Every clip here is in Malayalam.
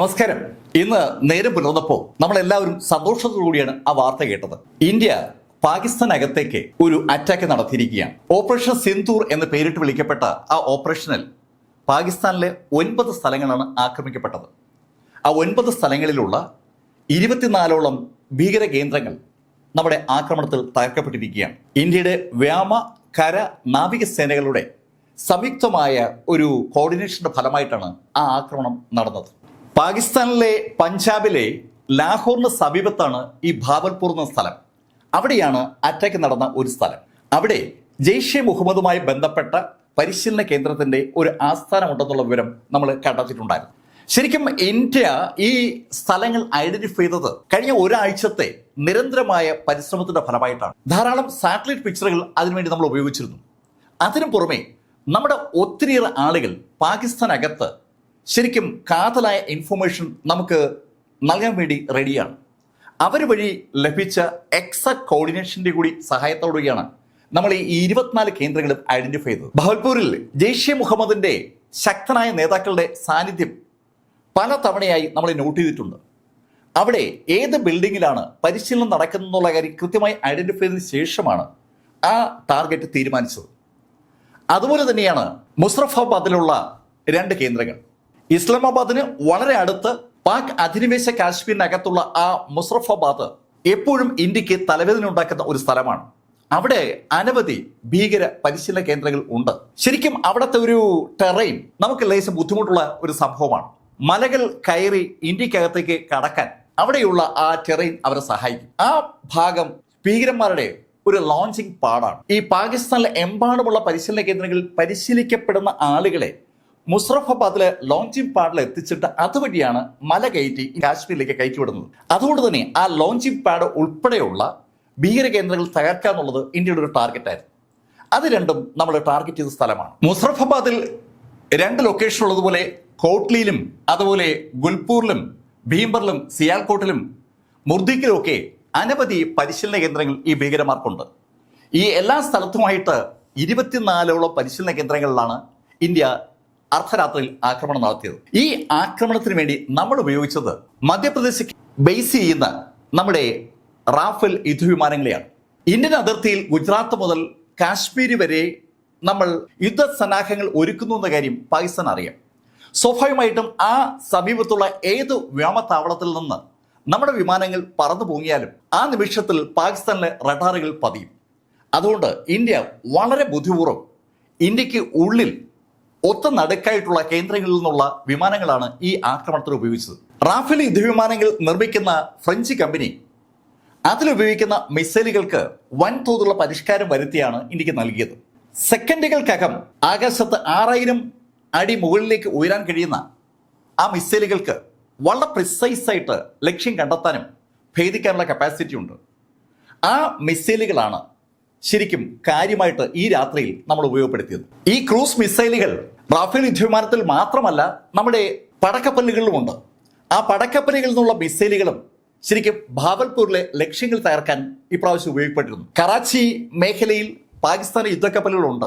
നമസ്കാരം. ഇന്ന് നേരം പുലർന്നപ്പോൾ നമ്മളെല്ലാവരും സന്തോഷത്തോടുകൂടിയാണ് ആ വാർത്ത കേട്ടത്. ഇന്ത്യ പാകിസ്ഥാനകത്തേക്ക് ഒരു അറ്റാക്ക് നടത്തിയിരിക്കുകയാണ്. ഓപ്പറേഷൻ സിന്ധൂർ എന്ന് പേരിട്ട് വിളിക്കപ്പെട്ട ആ ഓപ്പറേഷനിൽ പാകിസ്ഥാനിലെ ഒൻപത് സ്ഥലങ്ങളാണ് ആക്രമിക്കപ്പെട്ടത്. ആ ഒൻപത് സ്ഥലങ്ങളിലുള്ള ഇരുപത്തിനാലോളം ഭീകര കേന്ദ്രങ്ങൾ നമ്മുടെ ആക്രമണത്തിൽ തകർക്കപ്പെട്ടിരിക്കുകയാണ്. ഇന്ത്യയുടെ വ്യോമ കര നാവിക സേനകളുടെ സംയുക്തമായ ഒരു കോർഡിനേഷന്റെ ഫലമായിട്ടാണ് ആ ആക്രമണം നടന്നത്. പാകിസ്ഥാനിലെ പഞ്ചാബിലെ ലാഹോറിന് സമീപത്താണ് ഈ ഭാവൽപൂർ എന്ന സ്ഥലം. അവിടെയാണ് അറ്റാക്ക് നടന്ന ഒരു സ്ഥലം. അവിടെ ജെയ്ഷെ മുഹമ്മദുമായി ബന്ധപ്പെട്ട പരിശീലന കേന്ദ്രത്തിന്റെ ഒരു ആസ്ഥാനമുണ്ടെന്നുള്ള വിവരം നമ്മൾ കണ്ടെത്തിയിട്ടുണ്ടായിരുന്നു. ശരിക്കും ഇന്ത്യ ഈ സ്ഥലങ്ങൾ ഐഡന്റിഫൈ ചെയ്തത് കഴിഞ്ഞ ഒരാഴ്ചത്തെ നിരന്തരമായ പരിശ്രമത്തിന്റെ ഫലമായിട്ടാണ്. ധാരാളം സാറ്റലൈറ്റ് പിക്ചറുകൾ അതിനുവേണ്ടി നമ്മൾ ഉപയോഗിച്ചിരുന്നു. അതിനു പുറമെ നമ്മുടെ ഒത്തിരിയേറെ ആളുകൾ പാകിസ്ഥാനകത്ത് ശരിക്കും കാതലായ ഇൻഫർമേഷൻ നമുക്ക് നൽകാൻ വേണ്ടി റെഡിയാണ് അവർ വഴി ലഭിച്ച എക്സ കോർഡിനേഷന്റെ കൂടി സഹായത്തോടുകയാണ് നമ്മൾ ഈ ഇരുപത്തിനാല് കേന്ദ്രങ്ങളും ഐഡന്റിഫൈ ചെയ്തത്. ബഹൽപൂരിൽ ജെയ്ഷെ മുഹമ്മദിന്റെ ശക്തനായ നേതാക്കളുടെ സാന്നിധ്യം പല തവണയായി നമ്മൾ നോട്ട് ചെയ്തിട്ടുണ്ട്. അവിടെ ഏത് ബിൽഡിങ്ങിലാണ് പരിശീലനം നടക്കുന്നുള്ള കാര്യം കൃത്യമായി ഐഡന്റിഫൈ ചെയ്തതിനു ശേഷമാണ് ആ ടാർഗറ്റ് തീരുമാനിച്ചത്. അതുപോലെ തന്നെയാണ് മുസ്രഫാബാദിലുള്ള രണ്ട് കേന്ദ്രങ്ങൾ. ഇസ്ലാമാബാദിന് വളരെ അടുത്ത് പാക് അധിനിവേശ കാശ്മീരിനകത്തുള്ള ആ മുസ്രഫാബാദ് എപ്പോഴും ഇന്ത്യയ്ക്ക് തലവേദന ഉണ്ടാക്കുന്ന ഒരു സ്ഥലമാണ്. അവിടെ അനവധി ഭീകര പരിശീലന കേന്ദ്രങ്ങൾ ഉണ്ട്. ശരിക്കും അവിടുത്തെ ഒരു ടെറൈൻ നമുക്ക് ലേശം ബുദ്ധിമുട്ടുള്ള ഒരു സംഭവമാണ്. മലകൾ കയറി ഇന്ത്യക്കകത്തേക്ക് കടക്കാൻ അവിടെയുള്ള ആ ടെറൈൻ അവരെ സഹായിക്കും. ആ ഭാഗം ഭീകരന്മാരുടെ ഒരു ലോഞ്ചിങ് പാടാണ്. ഈ പാകിസ്ഥാനിലെ എമ്പാടുമുള്ള പരിശീലന കേന്ദ്രങ്ങളിൽ പരിശീലിക്കപ്പെടുന്ന ആളുകളെ മുസ്രഫാബാദിലെ ലോഞ്ചിങ് പാഡിൽ എത്തിച്ചിട്ട് അതുവഴിയാണ് മല കയറ്റി കാശ്മീരിലേക്ക് കയറ്റിവിടുന്നത്. അതുകൊണ്ട് തന്നെ ആ ലോഞ്ചിങ് പാഡ് ഉൾപ്പെടെയുള്ള ഭീകര കേന്ദ്രങ്ങൾ തകർക്കുക എന്നുള്ളത് ഇന്ത്യയുടെ ഒരു ടാർഗറ്റായിരുന്നു അത് രണ്ടും നമ്മൾ ടാർഗറ്റ് ചെയ്ത സ്ഥലമാണ്. മുസ്രഫാബാദിൽ രണ്ട് ലൊക്കേഷൻ ഉള്ളതുപോലെ കോട്ട്ലിയിലും അതുപോലെ ഗുൽപൂറിലും ഭീംബറിലും സിയാൽകോട്ടിലും മുർദിക്കിലും ഒക്കെ അനവധി പരിശീലന കേന്ദ്രങ്ങൾ ഈ ഭീകരന്മാർക്കുണ്ട്. ഈ എല്ലാ സ്ഥലത്തുമായിട്ട് ഇരുപത്തിനാലോളം പരിശീലന കേന്ദ്രങ്ങളിലാണ് ഇന്ത്യ അർദ്ധരാത്രിയിൽ ആക്രമണം നടത്തിയത്. ഈ ആക്രമണത്തിന് വേണ്ടി നമ്മൾ ഉപയോഗിച്ചത് മധ്യപ്രദേശ് ബേസ് ചെയ്യുന്ന നമ്മുടെ റാഫേൽ യുദ്ധവിമാനങ്ങളെയാണ് ഇന്ത്യൻ അതിർത്തിയിൽ ഗുജറാത്ത് മുതൽ കാശ്മീർ വരെ നമ്മൾ യുദ്ധ സന്നാഹങ്ങൾ ഒരുക്കുന്നു എന്ന കാര്യം പാകിസ്ഥാൻ അറിയാം. സ്വാഭാവികമായിട്ടും ആ സമീപത്തുള്ള ഏത് വ്യോമത്താവളത്തിൽ നിന്ന് നമ്മുടെ വിമാനങ്ങൾ പറന്നു പൊങ്ങിയാലും ആ നിമിഷത്തിൽ പാകിസ്ഥാനിലെ റഡാറുകൾ പതിയും. അതുകൊണ്ട് ഇന്ത്യ വളരെ ബുദ്ധിപൂർവം ഇന്ത്യയ്ക്ക് ഉള്ളിൽ ഒത്ത നടുക്കായിട്ടുള്ള കേന്ദ്രങ്ങളിൽ നിന്നുള്ള വിമാനങ്ങളാണ് ഈ ആക്രമണത്തിന് ഉപയോഗിച്ചത്. റാഫേൽ യുദ്ധവിമാനങ്ങൾ നിർമ്മിക്കുന്ന ഫ്രഞ്ച് കമ്പനി അതിലുപയോഗിക്കുന്ന മിസൈലുകൾക്ക് വൻതോതിലുള്ള പരിഷ്കാരം വരുത്തിയാണ് ഇന്ത്യയ്ക്ക് നൽകിയത്. സെക്കൻഡുകൾക്കകം ആകാശത്ത് ആറായിരം അടി മുകളിലേക്ക് ഉയരാൻ കഴിയുന്ന ആ മിസൈലുകൾക്ക് വളരെ പ്രിസൈസ് ആയിട്ട് ലക്ഷ്യം കണ്ടെത്താനും ഭേദിക്കാനുള്ള കപ്പാസിറ്റി ഉണ്ട്. ആ മിസൈലുകളാണ് ശരിക്കും കാര്യമായിട്ട് ഈ രാത്രിയിൽ നമ്മൾ ഉപയോഗപ്പെടുത്തിയത്. ഈ ക്രൂസ് മിസൈലുകൾ റാഫേൽ യുദ്ധവിമാനത്തിൽ മാത്രമല്ല നമ്മുടെ പടക്കപ്പല്ലുകളിലുമുണ്ട് ആ പടക്കപ്പലുകളിൽ നിന്നുള്ള മിസൈലുകളും ശരിക്കും ഭാവൽപൂരിലെ ലക്ഷ്യങ്ങൾ തകർക്കാൻ ഇപ്രാവശ്യം ഉപയോഗപ്പെട്ടിരുന്നു. കറാച്ചി മേഖലയിൽ പാകിസ്ഥാൻ യുദ്ധക്കപ്പലുകളുണ്ട്.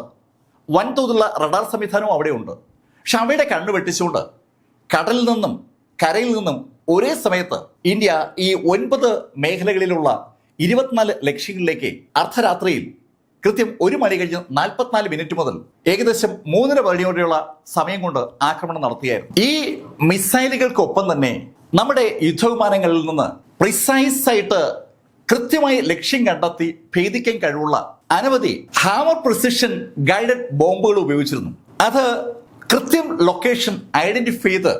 വൻതോതിലുള്ള റഡാർ സംവിധാനവും അവിടെയുണ്ട്. പക്ഷെ അവയുടെ കണ്ണു വെട്ടിച്ചുകൊണ്ട് കടലിൽ നിന്നും കരയിൽ നിന്നും ഒരേ സമയത്ത് ഇന്ത്യ ഈ ഒൻപത് മേഖലകളിലുള്ള ഇരുപത്തിനാല് ലക്ഷ്യങ്ങളിലേക്ക് അർദ്ധരാത്രിയിൽ കൃത്യം ഒരു മണി കഴിഞ്ഞ് നാൽപ്പത്തിനാല് മിനിറ്റ് മുതൽ ഏകദേശം മൂന്നര മണിയോടെയുള്ള സമയം കൊണ്ട് ആക്രമണം നടത്തിയായിരുന്നു. ഈ മിസൈലുകൾക്കൊപ്പം തന്നെ നമ്മുടെ യുദ്ധവിമാനങ്ങളിൽ നിന്ന് പ്രിസൈസ് ആയിട്ട് കൃത്യമായി ലക്ഷ്യം കണ്ടെത്തി ഭേദിക്കാൻ കഴിവുള്ള അനവധി ഹാമർ പ്രിസിഷൻ ഗൈഡഡ് ബോംബുകൾ ഉപയോഗിച്ചിരുന്നു. അത് കൃത്യം ലൊക്കേഷൻ ഐഡന്റിഫൈ ചെയ്ത്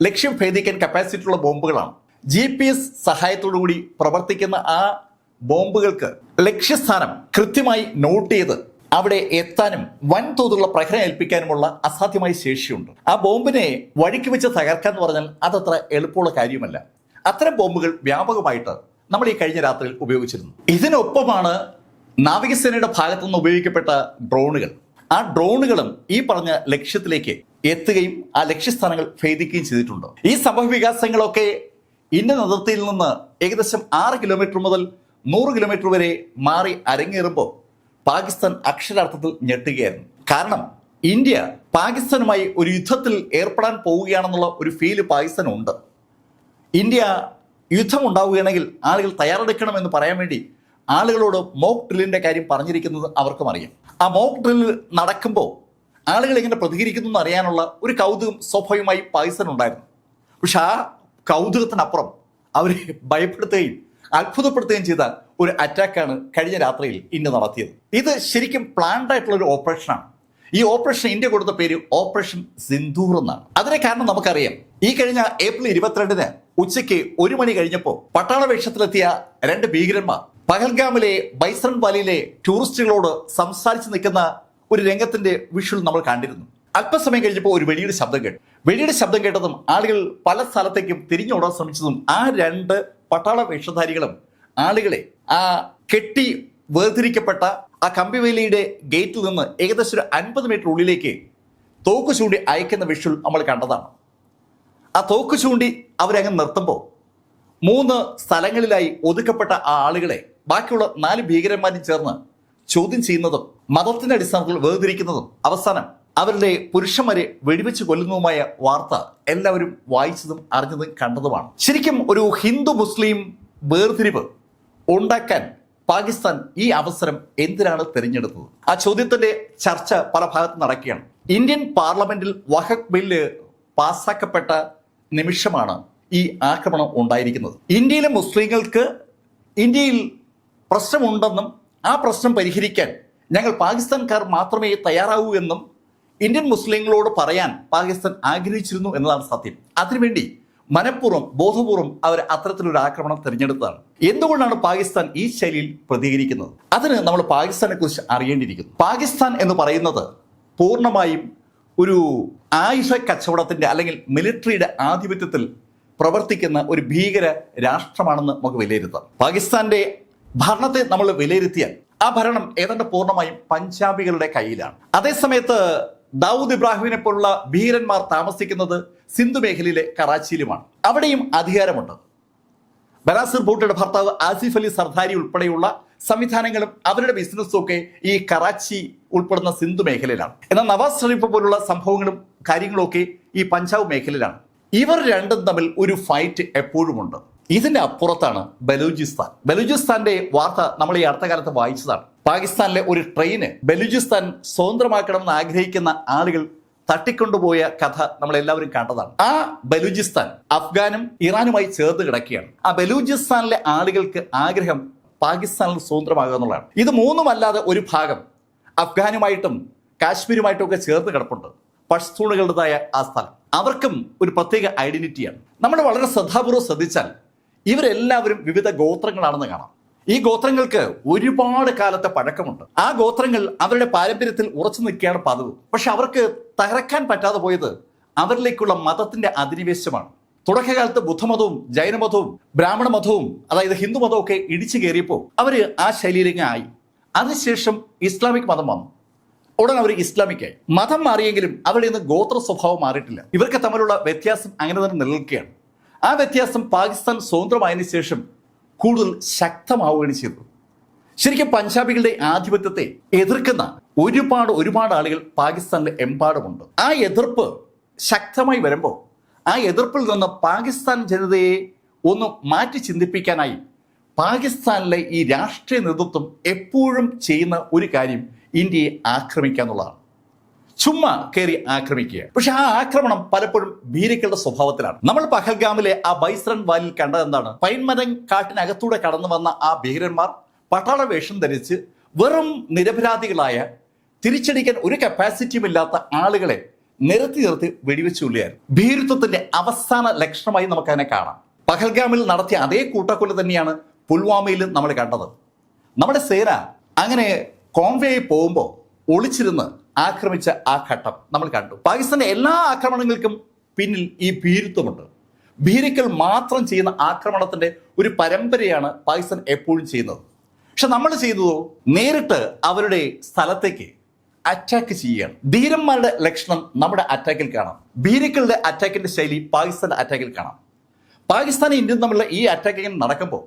ലക്ഷ്യം ഭേദിക്കാൻ കപ്പാസിറ്റിയുള്ള ബോംബുകളാണ്. ജി പി എസ് സഹായത്തോടുകൂടി പ്രവർത്തിക്കുന്ന ആ ബോംബുകൾക്ക് ലക്ഷ്യസ്ഥാനം കൃത്യമായി നോട്ട് ചെയ്ത് അവിടെ എത്താനും വൻതോതിലുള്ള പ്രഹരം ഏൽപ്പിക്കാനുമുള്ള അസാധ്യമായ ശേഷിയുണ്ട്. ആ ബോംബിനെ വഴിക്ക് വെച്ച് തകർക്കാന്ന് പറഞ്ഞാൽ അതത്ര എളുപ്പമുള്ള കാര്യമല്ല. അത്തരം ബോംബുകൾ വ്യാപകമായിട്ട് നമ്മൾ ഈ കഴിഞ്ഞ രാത്രിയിൽ ഉപയോഗിച്ചിരുന്നു. ഇതിനൊപ്പമാണ് നാവികസേനയുടെ ഭാഗത്തു നിന്ന് ഉപയോഗിക്കപ്പെട്ട ഡ്രോണുകൾ. ആ ഡ്രോണുകളും ഈ പറഞ്ഞ ലക്ഷ്യത്തിലേക്ക് എത്തുകയും ആ ലക്ഷ്യസ്ഥാനങ്ങൾ ഭേദിക്കുകയും ചെയ്തിട്ടുണ്ട്. ഈ സംഭവ വികാസങ്ങളൊക്കെ ഇന്ത്യൻ അതിർത്തിയിൽ നിന്ന് ഏകദേശം ആറ് കിലോമീറ്റർ മുതൽ നൂറ് കിലോമീറ്റർ വരെ മാറി അരങ്ങേറുമ്പോൾ പാകിസ്ഥാൻ അക്ഷരാർത്ഥത്തിൽ ഞെട്ടുകയായിരുന്നു. കാരണം ഇന്ത്യ പാകിസ്ഥാനുമായി ഒരു യുദ്ധത്തിൽ ഏർപ്പെടാൻ പോവുകയാണെന്നുള്ള ഒരു ഫീൽ പാകിസ്ഥാനുണ്ട്. ഇന്ത്യ യുദ്ധം ഉണ്ടാവുകയാണെങ്കിൽ ആളുകൾ തയ്യാറെടുക്കണമെന്ന് പറയാൻ വേണ്ടി ആളുകളോട് മോക്ക് ഡ്രില്ലിന്റെ കാര്യം പറഞ്ഞിരിക്കുന്നത് അവർക്കും അറിയാം. ആ മോക്ക് ഡ്രിൽ നടക്കുമ്പോൾ ആളുകൾ എങ്ങനെ പ്രതികരിക്കുന്നു എന്ന് അറിയാനുള്ള ഒരു കൗതുകം സ്വാഭാവികമായി പാകിസ്ഥാൻ ഉണ്ടായിരുന്നു പക്ഷെ ആ കൗതുകത്തിനപ്പുറം അവരെ ഭയപ്പെടുത്തുകയും അത്ഭുതപ്പെടുത്തുകയും ചെയ്ത ഒരു അറ്റാക്കാണ് കഴിഞ്ഞ രാത്രിയിൽ ഇന്ത്യ നടത്തിയത്. ഇത് ശരിക്കും പ്ലാൻഡ് ആയിട്ടുള്ള ഒരു ഓപ്പറേഷനാണ് ഈ ഓപ്പറേഷൻ ഇന്ത്യ കൊടുത്ത പേര് ഓപ്പറേഷൻ സിന്ധൂർ എന്നാണ്. അതിന് കാരണം നമുക്കറിയാം. ഈ കഴിഞ്ഞ ഏപ്രിൽ ഇരുപത്തിരണ്ടിന് ഉച്ചയ്ക്ക് ഒരു മണി കഴിഞ്ഞപ്പോൾ പട്ടാള വേഷത്തിലെത്തിയ രണ്ട് ഭീകരന്മാർ പഹൽഗാമിലെ ബൈസൺ വാലിയിലെ ടൂറിസ്റ്റുകളോട് സംസാരിച്ച് നിൽക്കുന്ന ഒരു രംഗത്തിന്റെ വിഷ്വൽ നമ്മൾ കണ്ടിരുന്നു. അല്പസമയം കഴിഞ്ഞപ്പോൾ ഒരു വെടിയുടെ ശബ്ദം കേട്ടു. വെടിയുടെ ശബ്ദം കേട്ടതും ആളുകൾ പല സ്ഥലത്തേക്കും തിരിഞ്ഞോടാൻ ശ്രമിച്ചതും ആ രണ്ട് പട്ടാള വേഷധാരികളും ആളുകളെ ആ കെട്ടി വേർതിരിക്കപ്പെട്ട ആ കമ്പിവേലിയുടെ ഗേറ്റിൽ നിന്ന് ഏകദേശം ഒരു അൻപത് മീറ്റർ ഉള്ളിലേക്ക് തോക്ക് ചൂണ്ടി അയക്കുന്ന വിഷ്വൽ നമ്മൾ കണ്ടതാണ്. ആ തോക്ക് ചൂണ്ടി അവരങ്ങ് നിർത്തുമ്പോൾ മൂന്ന് സ്ഥലങ്ങളിലായി ഒതുക്കപ്പെട്ട ആ ആളുകളെ ബാക്കിയുള്ള നാല് ഭീകരന്മാരും ചേർന്ന് ചോദ്യം ചെയ്യുന്നതും മതത്തിന്റെ അടിസ്ഥാനത്തിൽ വേർതിരിക്കുന്നതും അവസാനം അവരുടെ പുരുഷന്മാരെ വെടിവെച്ച് കൊല്ലുന്നതുമായ വാർത്ത എല്ലാവരും വായിച്ചതും അറിഞ്ഞതും കണ്ടതുമാണ്. ശരിക്കും ഒരു ഹിന്ദു മുസ്ലിം വേർതിരിവ് ഉണ്ടാക്കാൻ പാകിസ്ഥാൻ ഈ അവസരം എന്തിനാണ് തിരഞ്ഞെടുത്തത്? ആ ചോദ്യത്തിന്റെ ചർച്ച പല ഭാഗത്ത് നടക്കുകയാണ്. ഇന്ത്യൻ പാർലമെന്റിൽ വഹക് ബില്ല് പാസാക്കപ്പെട്ട നിമിഷമാണ് ഈ ആക്രമണം ഉണ്ടായിരിക്കുന്നത്. ഇന്ത്യയിലെ മുസ്ലിങ്ങൾക്ക് ഇന്ത്യയിൽ പ്രശ്നമുണ്ടെന്നും ആ പ്രശ്നം പരിഹരിക്കാൻ ഞങ്ങൾ പാകിസ്ഥാൻകാർ മാത്രമേ തയ്യാറാവൂ എന്നും ഇന്ത്യൻ മുസ്ലിങ്ങളോട് പറയാൻ പാകിസ്ഥാൻ ആഗ്രഹിച്ചിരുന്നു എന്നതാണ് സത്യം. അതിനുവേണ്ടി മനഃപൂർവം ബോധപൂർവം അവർ അത്തരത്തിലൊരു ആക്രമണം തിരഞ്ഞെടുത്തതാണ്. എന്തുകൊണ്ടാണ് പാകിസ്ഥാൻ ഈ ശൈലിയിൽ പ്രതികരിക്കുന്നത്? അതിന് നമ്മൾ പാകിസ്ഥാനെ കുറിച്ച് അറിയേണ്ടിയിരിക്കുന്നു. പാകിസ്ഥാൻ എന്ന് പറയുന്നത് പൂർണമായും ഒരു ആയുധ കച്ചവടത്തിന്റെ അല്ലെങ്കിൽ മിലിറ്ററിയുടെ ആധിപത്യത്തിൽ പ്രവർത്തിക്കുന്ന ഒരു ഭീകര രാഷ്ട്രമാണെന്ന് നമുക്ക് വിലയിരുത്താം. പാകിസ്ഥാന്റെ ഭരണത്തെ നമ്മൾ വിലയിരുത്തിയാൽ ആ ഭരണം ഏതാണ്ട് പൂർണമായും പഞ്ചാബികളുടെ കയ്യിലാണ്. അതേസമയത്ത് ദാവൂദ് ഇബ്രാഹിമിനെ പോലുള്ള ഭീരന്മാർ താമസിക്കുന്നത് സിന്ധു മേഖലയിലെ കറാച്ചിയിലുമാണ്. അവിടെയും അധികാരമുണ്ട്. ബനാസിർ ബൂട്ടയുടെ ഭർത്താവ് ആസിഫ് അലി സർദാരി ഉൾപ്പെടെയുള്ള സംവിധാനങ്ങളും അവരുടെ ബിസിനസ്സും ഒക്കെ ഈ കറാച്ചി ഉൾപ്പെടുന്ന സിന്ധു മേഖലയിലാണ്. എന്നാൽ നവാസ് ഷെറീഫ് പോലുള്ള സംഭവങ്ങളും കാര്യങ്ങളും ഒക്കെ ഈ പഞ്ചാബ് മേഖലയിലാണ്. ഇവർ രണ്ടും തമ്മിൽ ഒരു ഫൈറ്റ് എപ്പോഴുമുണ്ട്. ഇതിന്റെ അപ്പുറത്താണ് ബലൂചിസ്ഥാൻ. ബലൂചിസ്ഥാന്റെ വാർത്ത നമ്മൾ ഈ അടുത്ത കാലത്ത് വായിച്ചതാണ്. പാകിസ്ഥാനിലെ ഒരു ട്രെയിന് ബലൂചിസ്ഥാൻ സ്വതന്ത്രമാക്കണമെന്ന് ആഗ്രഹിക്കുന്ന ആളുകൾ തട്ടിക്കൊണ്ടുപോയ കഥ നമ്മൾ എല്ലാവരും കണ്ടതാണ്. ആ ബലൂചിസ്ഥാൻ അഫ്ഗാനും ഇറാനുമായി ചേർന്ന് കിടക്കുകയാണ്. ആ ബലൂചിസ്ഥാനിലെ ആളുകൾക്ക് ആഗ്രഹം പാകിസ്ഥാനിൽ സ്വതന്ത്രമാകുക എന്നുള്ളതാണ്. ഇത് മൂന്നുമല്ലാതെ ഒരു ഭാഗം അഫ്ഗാനുമായിട്ടും കാശ്മീരുമായിട്ടും ഒക്കെ ചേർന്ന് കിടപ്പുണ്ട്. പഷ്തൂണുകളുടേതായ ആ സ്ഥലം. അവർക്കും ഒരു പ്രത്യേക ഐഡന്റിറ്റിയാണ്. നമ്മൾ വളരെ ശ്രദ്ധാപൂർവം ശ്രദ്ധിച്ചാൽ ഇവരെല്ലാവരും വിവിധ ഗോത്രങ്ങളാണെന്ന് കാണാം. ഈ ഗോത്രങ്ങൾക്ക് ഒരുപാട് കാലത്തെ പഴക്കമുണ്ട്. ആ ഗോത്രങ്ങൾ അവരുടെ പാരമ്പര്യത്തിൽ ഉറച്ചു നിൽക്കുകയാണ് പതിവ്. പക്ഷെ അവർക്ക് തകർക്കാൻ പറ്റാതെ പോയത് അവരിലേക്കുള്ള മതത്തിന്റെ അധിനിവേശമാണ് തുടക്കകാലത്ത് ബുദ്ധമതവും ജൈനമതവും ബ്രാഹ്മണ മതവും അതായത് ഹിന്ദു മതവും ഒക്കെ ഇടിച്ചു കയറിയപ്പോൾ അവർ ആ ശൈലിയിലേക്ക് ആയി. അതിനുശേഷം ഇസ്ലാമിക് മതം വന്നു. ഉടൻ അവർ ഇസ്ലാമിക്കായി. മതം മാറിയെങ്കിലും അവരുടെ നിന്ന് ഗോത്ര സ്വഭാവം മാറിയിട്ടില്ല. ഇവർക്ക് തമ്മിലുള്ള വ്യത്യാസം അങ്ങനെ തന്നെ നിലനിൽക്കുകയാണ്. ആ വ്യത്യാസം പാകിസ്ഥാൻ സ്വതന്ത്രമായതിനു ശേഷം കൂടുതൽ ശക്തമാവുകയാണ് ചെയ്തത് ശരിക്കും പഞ്ചാബികളുടെ ആധിപത്യത്തെ എതിർക്കുന്ന ഒരുപാട് ഒരുപാട് ആളുകൾ പാകിസ്ഥാനിലെ എമ്പാടുമുണ്ട്. ആ എതിർപ്പ് ശക്തമായി വരുമ്പോൾ ആ എതിർപ്പിൽ നിന്ന് പാകിസ്ഥാൻ ജനതയെ ഒന്ന് മാറ്റി ചിന്തിപ്പിക്കാനായി പാകിസ്ഥാനിലെ ഈ രാഷ്ട്രീയ നേതൃത്വം എപ്പോഴും ചെയ്യുന്ന ഒരു കാര്യം ഇന്ത്യയെ ആക്രമിക്കുക എന്നുള്ളതാണ്. ചുമ്മാ കയറി ആക്രമിക്കുക പക്ഷെ ആ ആക്രമണം പലപ്പോഴും ഭീരുക്കളുടെ സ്വഭാവത്തിലാണ്. നമ്മൾ പഹൽഗാമിലെ ആ ബൈസ്രൻ വാലിൽ കണ്ടത് എന്താണ്? പൈൻമരം കാട്ടിനകത്തൂടെ കടന്നു വന്ന ആ ഭീകരന്മാർ പട്ടാള വേഷം ധരിച്ച് വെറും നിരപരാധികളായ തിരിച്ചടിക്കാൻ ഒരു കപ്പാസിറ്റിയും ഇല്ലാത്ത ആളുകളെ നിരത്തി നിർത്തി വെടിവെച്ച് കൊല്ലുകയായിരുന്നു. ഭീരുത്വത്തിന്റെ അവസാന ലക്ഷണമായി നമുക്ക് അതിനെ കാണാം. പഹൽഗാമിൽ നടത്തിയ അതേ കൂട്ടക്കൊല തന്നെയാണ് പുൽവാമയിലും നമ്മൾ കണ്ടത്. നമ്മുടെ സേന അങ്ങനെ കോൺവേയിൽ പോകുമ്പോൾ ഒളിച്ചിരുന്ന് ആക്രമിച്ച ആ ഘട്ടം നമ്മൾ കണ്ടു. പാകിസ്ഥാന്റെ എല്ലാ ആക്രമണങ്ങൾക്കും പിന്നിൽ ഈ ഭീരുത്വമുണ്ട്. ഭീരുക്കൾ മാത്രം ചെയ്യുന്ന ആക്രമണത്തിന്റെ ഒരു പരമ്പരയാണ് പാകിസ്ഥാൻ എപ്പോഴും ചെയ്യുന്നത്. പക്ഷെ നമ്മൾ ചെയ്തതോ നേരിട്ട് അവരുടെ സ്ഥലത്തേക്ക് അറ്റാക്ക് ചെയ്യുകയാണ്. ധീരന്മാരുടെ ലക്ഷണം നമ്മുടെ അറ്റാക്കിൽ കാണാം. ഭീരുക്കളുടെ അറ്റാക്കിന്റെ ശൈലി പാകിസ്ഥാന്റെ അറ്റാക്കിൽ കാണാം. പാകിസ്ഥാനും ഇന്ത്യയും തമ്മിലുള്ള ഈ അറ്റാക്കിങ് നടക്കുമ്പോൾ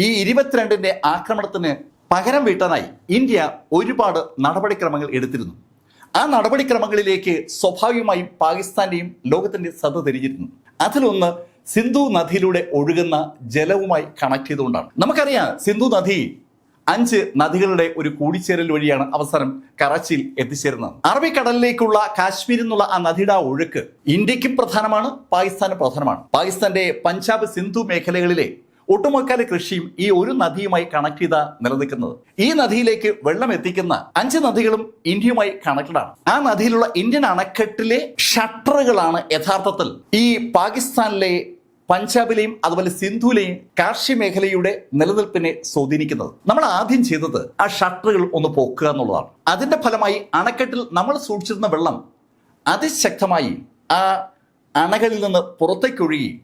ഈ ഇരുപത്തിരണ്ടിന്റെ ആക്രമണത്തിന് പകരം വീട്ടാനായി ഇന്ത്യ ഒരുപാട് നടപടിക്രമങ്ങൾ എടുത്തിരുന്നു. ആ നടപടിക്രമങ്ങളിലേക്ക് സ്വാഭാവികമായും പാകിസ്ഥാന്റെയും ലോകത്തിന്റെ ശ്രദ്ധ തിരിഞ്ഞിരുന്നു. അതിലൊന്ന് സിന്ധു നദിയിലൂടെ ഒഴുകുന്ന ജലവുമായി കണക്ട് ചെയ്തുകൊണ്ടാണ്. നമുക്കറിയാം സിന്ധു നദി അഞ്ച് നദികളുടെ ഒരു കൂടിച്ചേരൽ വഴിയാണ് അവസരം കറാച്ചിയിൽ എത്തിച്ചേരുന്നത്. അറബിക്കടലിലേക്കുള്ള കാശ്മീരിൽ നിന്നുള്ള ആ നദിയുടെ ഒഴുക്ക് ഇന്ത്യക്കും പ്രധാനമാണ് പാകിസ്ഥാനും പ്രധാനമാണ്. പാകിസ്ഥാന്റെ പഞ്ചാബ് സിന്ധു മേഖലകളിലെ ഒട്ടുമുക്കാല കൃഷിയും ഈ ഒരു നദിയുമായി കണക്ട് ചെയ്ത നിലനിൽക്കുന്നത്. ഈ നദിയിലേക്ക് വെള്ളം എത്തിക്കുന്ന അഞ്ച് നദികളും ഇന്ത്യയുമായി കണക്റ്റഡ് ആണ്. ആ നദിയിലുള്ള ഇന്ത്യൻ അണക്കെട്ടിലെ ഷട്ടറുകളാണ് യഥാർത്ഥത്തിൽ ഈ പാകിസ്ഥാനിലെ പഞ്ചാബിലെയും അതുപോലെ സിന്ധുവിലെയും കാർഷിക മേഖലയുടെ നിലനിൽപ്പിനെ സ്വാധീനിക്കുന്നത്. നമ്മൾ ആദ്യം ചെയ്തത് ആ ഷട്ടറുകൾ ഒന്ന് പോക്കുക എന്നുള്ളതാണ്. അതിന്റെ ഫലമായി അണക്കെട്ടിൽ നമ്മൾ സൂക്ഷിച്ചിരുന്ന വെള്ളം അതിശക്തമായി ആ അണകളിൽ നിന്ന് പുറത്തേക്കൊഴുകി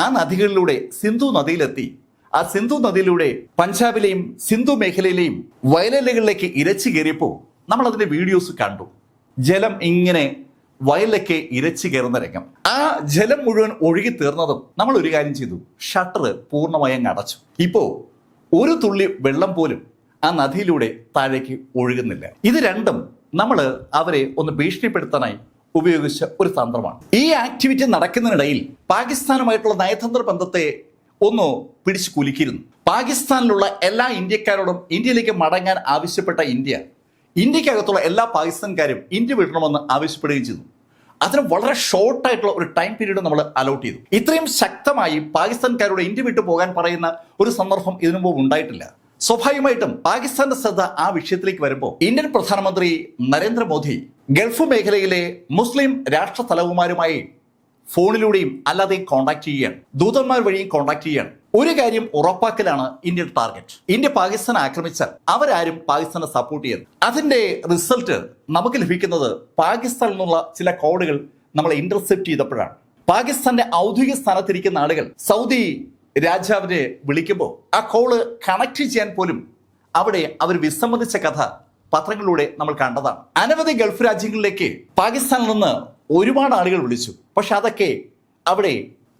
ആ നദികളിലൂടെ സിന്ധു നദിയിലെത്തി. ആ സിന്ധു നദിയിലൂടെ പഞ്ചാബിലെയും സിന്ധു മേഖലയിലെയും വയലലുകളിലേക്ക് ഇരച്ചു കയറിയപ്പോൾ നമ്മൾ അതിന്റെ വീഡിയോസ് കണ്ടു. ജലം ഇങ്ങനെ വയലിലൊക്കെ ഇരച്ചു കയറുന്ന രംഗം. ആ ജലം മുഴുവൻ ഒഴുകി തീർന്നതും നമ്മൾ ഒരു കാര്യം ചെയ്തു. ഷട്ടർ പൂർണമായും അങ്ങ് അടച്ചു. ഇപ്പോ ഒരു തുള്ളി വെള്ളം പോലും ആ നദിയിലൂടെ താഴേക്ക് ഒഴുകുന്നില്ല. ഇത് രണ്ടും നമ്മൾ അവരെ ഒന്ന് ഭീഷണിപ്പെടുത്താനായി ഉപയോഗിച്ച ഒരു തന്ത്രമാണ്. ഈ ആക്ടിവിറ്റി നടക്കുന്നതിനിടയിൽ പാകിസ്ഥാനുമായിട്ടുള്ള നയതന്ത്ര ബന്ധത്തെ ഒന്ന് പിടിച്ചു കുലുക്കിയിരുന്നു. പാകിസ്ഥാനിലുള്ള എല്ലാ ഇന്ത്യക്കാരോടും ഇന്ത്യയിലേക്ക് മടങ്ങാൻ ആവശ്യപ്പെട്ട ഇന്ത്യ ഇന്ത്യക്കകത്തുള്ള എല്ലാ പാകിസ്ഥാൻകാരും ഇന്ത്യ വിടണമെന്ന് ആവശ്യപ്പെടുകയും ചെയ്തു. അതിന് വളരെ ഷോർട്ടായിട്ടുള്ള ഒരു ടൈം പീരീഡ് നമ്മൾ അലോട്ട് ചെയ്തു. ഇത്രയും ശക്തമായി പാകിസ്ഥാൻകാരോട് ഇന്ത്യ വിട്ടു പോകാൻ പറയുന്ന ഒരു സന്ദർഭം ഇതിനു മുമ്പ് ഉണ്ടായിട്ടില്ല. സ്വാഭാവികമായിട്ടും പാകിസ്ഥാന്റെ ശ്രദ്ധ ആ വിഷയത്തിലേക്ക് വരുമ്പോൾ ഇന്ത്യൻ പ്രധാനമന്ത്രി നരേന്ദ്രമോദി ഗൾഫ് മേഖലയിലെ മുസ്ലിം രാഷ്ട്ര തലവന്മാരുമായി ഫോണിലൂടെയും അല്ലാതെയും കോൺടാക്ട് ചെയ്യുകയാണ്. ദൂതന്മാർ വഴിയും കോൺടാക്ട് ചെയ്യുകയാണ്. ഒരു കാര്യം ഉറപ്പാക്കലാണ് ഇന്ത്യയുടെ ടാർഗറ്റ് ഇന്ത്യ പാകിസ്ഥാൻ ആക്രമിച്ചാൽ അവരാരും പാകിസ്ഥാനെ സപ്പോർട്ട് ചെയ്യുന്നു അതിന്റെ റിസൾട്ട് നമുക്ക് ലഭിക്കുന്നത് പാകിസ്ഥാനിൽ നിന്നുള്ള ചില കോഡുകൾ നമ്മൾ ഇന്റർസെപ്റ്റ് ചെയ്തപ്പോഴാണ്. പാകിസ്ഥാന്റെ ഔദ്യോഗിക സ്ഥാനത്തിരിക്കുന്ന ആളുകൾ സൗദി രാജാവിനെ വിളിക്കുമ്പോൾ ആ കോൾ കണക്ട് ചെയ്യാൻ പോലും അവിടെ അവർ വിസമ്മതിച്ച കഥ പത്രങ്ങളിലൂടെ നമ്മൾ കണ്ടതാണ്. അനവധി ഗൾഫ് രാജ്യങ്ങളിലേക്ക് പാകിസ്ഥാനിൽ നിന്ന് ഒരുപാട് ആളുകൾ വിളിച്ചു. പക്ഷെ അതൊക്കെ അവിടെ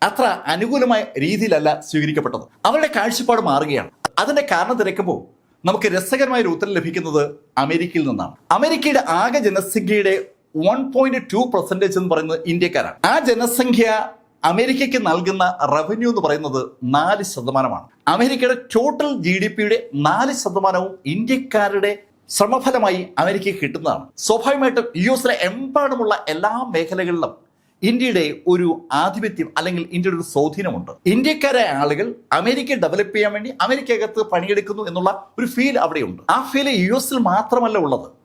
അത്ര അനുകൂലമായ രീതിയിലല്ല സ്വീകരിക്കപ്പെട്ടത്. അവരുടെ കാഴ്ചപ്പാട് മാറുകയാണ്. അതിന്റെ കാരണം തിരക്കുമ്പോൾ നമുക്ക് രസകരമായ ഒരു ഉത്തരം ലഭിക്കുന്നത് അമേരിക്കയിൽ നിന്നാണ്. അമേരിക്കയുടെ ആകെ ജനസംഖ്യയുടെ വൺ പോയിന്റ് ടു പെർസെന്റേജ് എന്ന് പറയുന്നത് ഇന്ത്യക്കാരാണ്. ആ ജനസംഖ്യ അമേരിക്കയ്ക്ക് നൽകുന്ന റവന്യൂ എന്ന് പറയുന്നത് നാല് ശതമാനമാണ്. അമേരിക്കയുടെ ടോട്ടൽ ജി ഡി പിയുടെ നാല് ശതമാനവും ഇന്ത്യക്കാരുടെ ശ്രമഫലമായി അമേരിക്കയ്ക്ക് കിട്ടുന്നതാണ്. സ്വാഭാവികമായിട്ടും യു എസിലെ എമ്പാടുമുള്ള എല്ലാ മേഖലകളിലും ഇന്ത്യയുടെ ഒരു ആധിപത്യം അല്ലെങ്കിൽ ഇന്ത്യയുടെ ഒരു സ്വാധീനമുണ്ട്. ഇന്ത്യക്കാരായ ആളുകൾ അമേരിക്ക ഡെവലപ്പ് ചെയ്യാൻ വേണ്ടി അമേരിക്കകത്ത് പണിയെടുക്കുന്നു എന്നുള്ള ഒരു ഫീൽ അവിടെയുണ്ട്. ആ ഫീൽ യു എസിൽ മാത്രമല്ല ഉള്ളത്.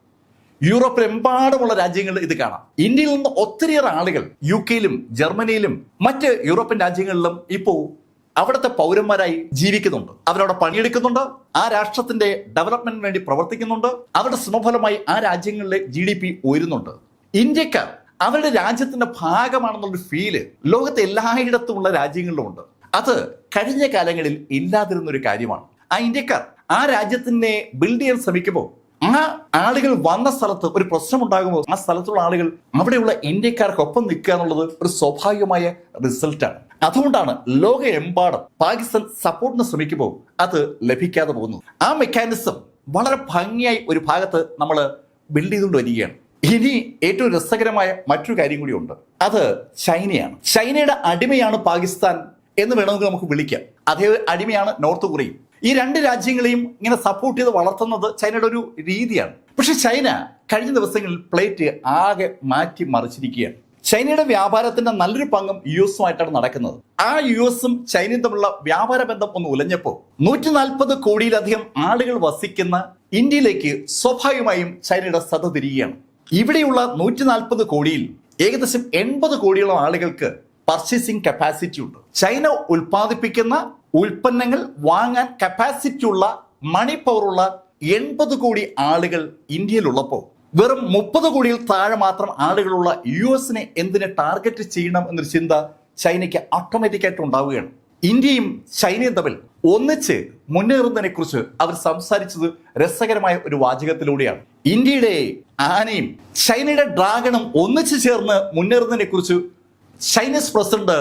യൂറോപ്പിലെമ്പാടുമുള്ള രാജ്യങ്ങളിൽ ഇത് കാണാം. ഇന്ത്യയിൽ നിന്ന് ഒത്തിരിയേറെ ആളുകൾ യു കെയിലും ജർമ്മനിയിലും മറ്റ് യൂറോപ്യൻ രാജ്യങ്ങളിലും ഇപ്പോൾ അവിടുത്തെ പൗരന്മാരായി ജീവിക്കുന്നുണ്ട്. അവരവിടെ പണിയെടുക്കുന്നുണ്ട്. ആ രാഷ്ട്രത്തിന്റെ ഡെവലപ്മെന്റിന് വേണ്ടി പ്രവർത്തിക്കുന്നുണ്ട്. അവരുടെ ശ്രമഫലമായി ആ രാജ്യങ്ങളിലെ ജി ഡി പി ഉയരുന്നുണ്ട്. ഇന്ത്യക്കാർ അവരുടെ രാജ്യത്തിന്റെ ഭാഗമാണെന്നുള്ള ഫീൽ ലോകത്തെ എല്ലായിടത്തുമുള്ള രാജ്യങ്ങളിലുമുണ്ട് അത് കഴിഞ്ഞ കാലങ്ങളിൽ ഇല്ലാതിരുന്ന ഒരു കാര്യമാണ്. ആ ഇന്ത്യക്കാർ ആ രാജ്യത്തിനെ ബിൽഡ് ചെയ്യാൻ ശ്രമിക്കുമ്പോൾ ആ ആളുകൾ വന്ന സ്ഥലത്ത് ഒരു പ്രശ്നം ഉണ്ടാകുമ്പോൾ ആ സ്ഥലത്തുള്ള ആളുകൾ അവിടെയുള്ള ഇന്ത്യക്കാർക്കൊപ്പം നിൽക്കുക എന്നുള്ളത് ഒരു സ്വാഭാവികമായ റിസൾട്ടാണ്. അതുകൊണ്ടാണ് ലോകമെമ്പാടും പാകിസ്ഥാൻ സപ്പോർട്ടിന് ശ്രമിക്കുമ്പോൾ അത് ലഭിക്കാതെ പോകുന്നു ആ മെക്കാനിസം വളരെ ഭംഗിയായി ഒരു ഭാഗത്ത് നമ്മൾ ബിൽഡ് ചെയ്തുകൊണ്ട് വരികയാണ്. ഇനി ഏറ്റവും രസകരമായ മറ്റൊരു കാര്യം കൂടി ഉണ്ട്. അത് ചൈനയാണ്. ചൈനയുടെ അടിമയാണ് പാകിസ്ഥാൻ എന്ന് വേണമെങ്കിൽ നമുക്ക് വിളിക്കാം. അതേ അടിമയാണ് നോർത്ത് കൊറിയയും ഈ രണ്ട് രാജ്യങ്ങളെയും ഇങ്ങനെ സപ്പോർട്ട് ചെയ്ത് വളർത്തുന്നത് ചൈനയുടെ ഒരു രീതിയാണ്. പക്ഷെ ചൈന കഴിഞ്ഞ ദിവസങ്ങളിൽ പ്ലേറ്റ് ആകെ മാറ്റി മറിച്ചിരിക്കുകയാണ്. ചൈനയുടെ വ്യാപാരത്തിന്റെ നല്ലൊരു പങ്കും യു എസുമായിട്ടാണ് നടക്കുന്നത്. ആ യു എസും ചൈനയും തമ്മിലുള്ള വ്യാപാര ബന്ധം ഒന്ന് ഉലഞ്ഞപ്പോൾ നൂറ്റി നാൽപ്പത് കോടിയിലധികം ആളുകൾ വസിക്കുന്ന ഇന്ത്യയിലേക്ക് സ്വാഭാവികമായും ചൈനയുടെ സത തിരികുകയാണ് ഇവിടെയുള്ള നൂറ്റി നാൽപ്പത് കോടിയിൽ ഏകദേശം എൺപത് കോടിയോളം ആളുകൾക്ക് പർച്ചേസിംഗ് കപ്പാസിറ്റി ഉണ്ട്. ചൈന ഉൽപ്പാദിപ്പിക്കുന്ന ഉൽപ്പന്നങ്ങൾ വാങ്ങാൻ കപ്പാസിറ്റി ഉള്ള മണി പവറുള്ള എൺപത് കോടി ആളുകൾ ഇന്ത്യയിലുള്ളപ്പോൾ വെറും മുപ്പത് കോടിയിൽ താഴെ മാത്രം ആളുകളുള്ള യു എസിനെ എന്തിനെ ടാർഗറ്റ് ചെയ്യണം എന്നൊരു ചിന്ത ചൈനയ്ക്ക് ഓട്ടോമാറ്റിക് ആയിട്ട് ഉണ്ടാവുകയാണ്. ഇന്ത്യയും ചൈനയും തമ്മിൽ ഒന്നിച്ച് മുന്നേറുന്നതിനെ കുറിച്ച് അവർ സംസാരിച്ചത് രസകരമായ ഒരു വാചകത്തിലൂടെയാണ്. ഇന്ത്യയുടെ ആനയും ചൈനയുടെ ഡ്രാഗണും ഒന്നിച്ചു ചേർന്ന് മുന്നേറുന്നതിനെ കുറിച്ച് ചൈനീസ് പ്രസിഡന്റ്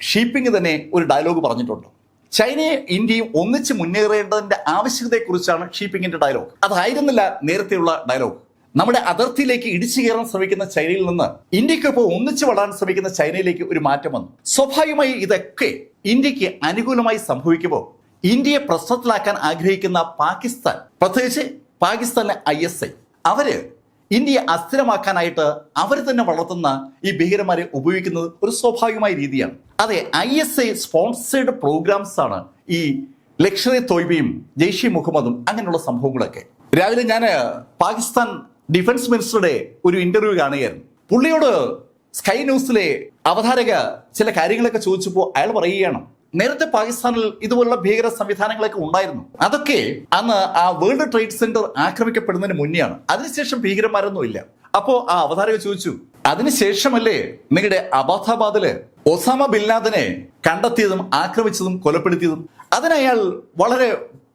ഷീപ്പിംഗ് തന്നെ ഒരു ഡയലോഗ് പറഞ്ഞിട്ടുണ്ട്. ചൈനയും ഇന്ത്യയും ഒന്നിച്ച് മുന്നേറേണ്ടതിന്റെ ആവശ്യകതയെക്കുറിച്ചാണ് ഷീപ്പിങ്ങിന്റെ ഡയലോഗ് അതായിരുന്നില്ല നേരത്തെയുള്ള ഡയലോഗ് നമ്മുടെ അതിർത്തിയിലേക്ക് ഇടിച്ചു കയറാൻ ശ്രമിക്കുന്ന ചൈനയിൽ നിന്ന് ഇന്ത്യക്കൊപ്പം ഒന്നിച്ചു വളരാൻ ശ്രമിക്കുന്ന ചൈനയിലേക്ക് ഒരു മാറ്റം വന്നു. സ്വാഭാവികമായി ഇതൊക്കെ ഇന്ത്യയ്ക്ക് അനുകൂലമായി സംഭവിക്കുമ്പോൾ ഇന്ത്യയെ പ്രശ്നത്തിലാക്കാൻ ആഗ്രഹിക്കുന്ന പാകിസ്ഥാൻ പ്രത്യേകിച്ച് പാകിസ്ഥാനിലെ ഐ എസ് ഐ അവർ ഇന്ത്യയെ അസ്ഥിരമാക്കാനായിട്ട് അവർ തന്നെ വളർത്തുന്ന ഈ ഭീകരന്മാരെ ഉപയോഗിക്കുന്നത് ഒരു സ്വാഭാവികമായ രീതിയാണ്. അതെ I S I sponsored programmes ആണ് ഈ ലക്ഷറി തോയ്ബയും ജെയ്ഷെ മുഹമ്മദും അങ്ങനെയുള്ള സംഭവങ്ങളൊക്കെ. രാവിലെ ഞാൻ പാകിസ്ഥാൻ ഡിഫൻസ് മിനിസ്റ്ററുടെ ഒരു ഇന്റർവ്യൂ കാണുകയായിരുന്നു. പുള്ളിയോട് സ്കൈ ന്യൂസിലെ അവതാരക ചില കാര്യങ്ങളൊക്കെ ചോദിച്ചപ്പോൾ അയാൾ പറയുകയാണ് നേരത്തെ പാകിസ്ഥാനിൽ ഇതുപോലുള്ള ഭീകര സംവിധാനങ്ങളൊക്കെ ഉണ്ടായിരുന്നു. അതൊക്കെ അന്ന് ആ വേൾഡ് ട്രേഡ് സെന്റർ ആക്രമിക്കപ്പെടുന്നതിന് മുന്നെയാണ്. അതിനുശേഷം ഭീകരന്മാരൊന്നും ഇല്ല. അപ്പോ ആ അവതാരക ചോദിച്ചു അതിനുശേഷമല്ലേ നിങ്ങളുടെ അബാധാബാദിൽ ഒസാമ ബിൻ ലാദനെ കണ്ടെത്തിയതും ആക്രമിച്ചതും കൊലപ്പെടുത്തിയതും? അതിനയാൾ വളരെ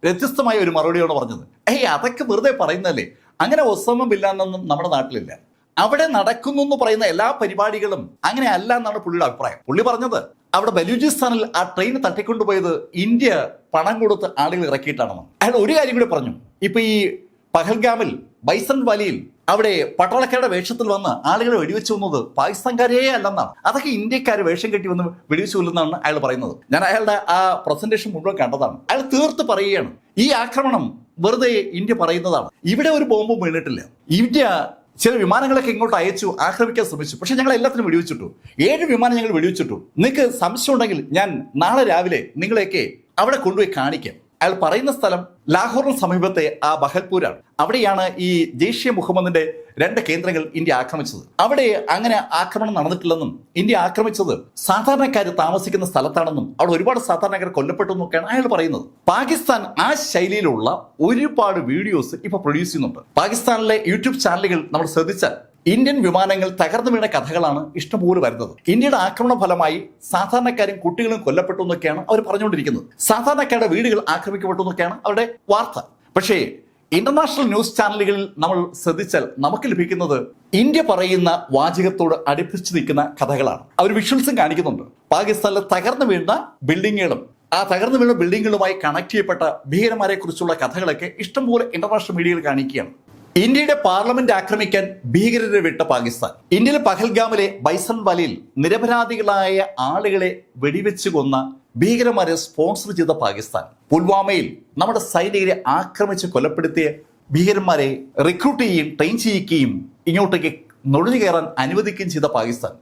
വ്യത്യസ്തമായ ഒരു മറുപടിയോട് പറഞ്ഞത് ഏയ് അതൊക്കെ വെറുതെ പറയുന്നതല്ലേ? അങ്ങനെ ഒസാമ ബിൻ ലാദനൊന്നും നമ്മുടെ നാട്ടിലില്ല. അവിടെ നടക്കുന്നു എന്ന് പറയുന്ന എല്ലാ പരിപാടികളും അങ്ങനെ അല്ല എന്നാണ് പുള്ളിയുടെ അഭിപ്രായം. പുള്ളി പറഞ്ഞത് അവിടെ ബലൂചിസ്ഥാനിൽ ആ ട്രെയിൻ തട്ടിക്കൊണ്ടുപോയത് ഇന്ത്യ പണം കൊടുത്ത് ആളുകൾ ഇറക്കിയിട്ടാണെന്ന്. അയാൾ ഒരു കാര്യം കൂടി പറഞ്ഞു. ഇപ്പൊ ഈ പഹൽഗാമിൽ ബൈസൺ വാലിയിൽ അവിടെ പട്ടാളക്കാരുടെ വേഷത്തിൽ വന്ന് ആളുകളെ വെടിവെച്ച് വന്നത് പാകിസ്ഥാൻകാരേ അല്ലെന്നാണ്. അതൊക്കെ ഇന്ത്യക്കാർ വേഷം കെട്ടി വന്ന് വെടിവെച്ച് കൊല്ലുന്നതാണ് അയാൾ പറയുന്നത്. ഞാൻ അയാളുടെ ആ പ്രസന്റേഷൻ മുഴുവൻ കണ്ടതാണ്. അയാൾ തീർത്ത് പറയുകയാണ്. ഈ ആക്രമണം വെറുതെ ഇന്ത്യ പറയുന്നതാണ്. ഇവിടെ ഒരു ബോംബും വീണിട്ടില്ല. ഇന്ത്യ ചില വിമാനങ്ങളൊക്കെ ഇങ്ങോട്ട് അയച്ചു ആക്രമിക്കാൻ ശ്രമിച്ചു. പക്ഷെ ഞങ്ങൾ എല്ലാത്തിനും വെടിവെച്ചിട്ടു. ഏഴ് വിമാനം ഞങ്ങൾ വെടിവെച്ചിട്ടു. നിങ്ങൾക്ക് സംശയം ഉണ്ടെങ്കിൽ ഞാൻ നാളെ രാവിലെ നിങ്ങളെയൊക്കെ അവിടെ കൊണ്ടുപോയി കാണിക്കാം. അയാൾ പറയുന്ന സ്ഥലം ലാഹോറിന് സമീപത്തെ ആ ബഹൽപൂരാണ്. അവിടെയാണ് ഈ ജെയ്ഷെ മുഹമ്മദിന്റെ രണ്ട് കേന്ദ്രങ്ങൾ ഇന്ത്യ ആക്രമിച്ചത്. അവിടെ അങ്ങനെ ആക്രമണം നടന്നിട്ടില്ലെന്നും ഇന്ത്യ ആക്രമിച്ചത് സാധാരണക്കാർ താമസിക്കുന്ന സ്ഥലത്താണെന്നും അവിടെ ഒരുപാട് സാധാരണക്കാർ കൊല്ലപ്പെട്ടു എന്നൊക്കെയാണ് അയാൾ പറയുന്നത്. പാകിസ്ഥാൻ ആ ശൈലിയിലുള്ള ഒരുപാട് വീഡിയോസ് ഇപ്പൊ പ്രൊഡ്യൂസ് ചെയ്യുന്നുണ്ട്. പാകിസ്ഥാനിലെ യൂട്യൂബ് ചാനലുകൾ നമ്മൾ ശ്രദ്ധിച്ചാൽ ഇന്ത്യൻ വിമാനങ്ങൾ തകർന്നു വീണ കഥകളാണ് ഇഷ്ടംപോലെ വരുന്നത്. ഇന്ത്യയുടെ ആക്രമണ ഫലമായി സാധാരണക്കാരും കുട്ടികളും കൊല്ലപ്പെട്ടു എന്നൊക്കെയാണ് അവർ പറഞ്ഞുകൊണ്ടിരിക്കുന്നത്. സാധാരണക്കാരുടെ വീടുകൾ ആക്രമിക്കപ്പെട്ടു എന്നൊക്കെയാണ് അവരുടെ വാർത്ത. പക്ഷേ ഇന്റർനാഷണൽ ന്യൂസ് ചാനലുകളിൽ നമ്മൾ ശ്രദ്ധിച്ചാൽ നമുക്ക് ലഭിക്കുന്നത് ഇന്ത്യ പറയുന്ന വാചകത്തോട് അടുപ്പിച്ച് നിൽക്കുന്ന കഥകളാണ്. അവർ വിഷ്വൽസും കാണിക്കുന്നുണ്ട്. പാകിസ്ഥാനിലെ തകർന്നു വീഴുന്ന ബിൽഡിങ്ങുകളും ആ തകർന്നു വീണ ബിൽഡിങ്ങുകളുമായി കണക്ട് ചെയ്യപ്പെട്ട ഭീകരന്മാരെ കുറിച്ചുള്ള കഥകളൊക്കെ ഇഷ്ടംപോലെ ഇന്റർനാഷണൽ മീഡിയയിൽ കാണിക്കുകയാണ്. ഇന്ത്യയുടെ പാർലമെന്റ് ആക്രമിക്കാൻ ഭീകരരെ വിട്ട പാകിസ്ഥാൻ. ഇന്ത്യയിലെ പഹൽഗാമിലെ ബൈസൺ വാലിയിൽ നിരപരാധികളായ ആളുകളെ വെടിവെച്ച് കൊന്ന ഭീകരന്മാരെ സ്പോൺസർ ചെയ്ത പാകിസ്ഥാൻ. പുൽവാമയിൽ നമ്മുടെ സൈനികരെ ആക്രമിച്ച് കൊലപ്പെടുത്തിയ ഭീകരന്മാരെ റിക്രൂട്ട് ചെയ്യുകയും ട്രെയിൻ ചെയ്യിക്കുകയും ഇങ്ങോട്ടേക്ക് നുഴഞ്ഞു കയറാൻ അനുവദിക്കുകയും ചെയ്ത പാകിസ്ഥാൻ.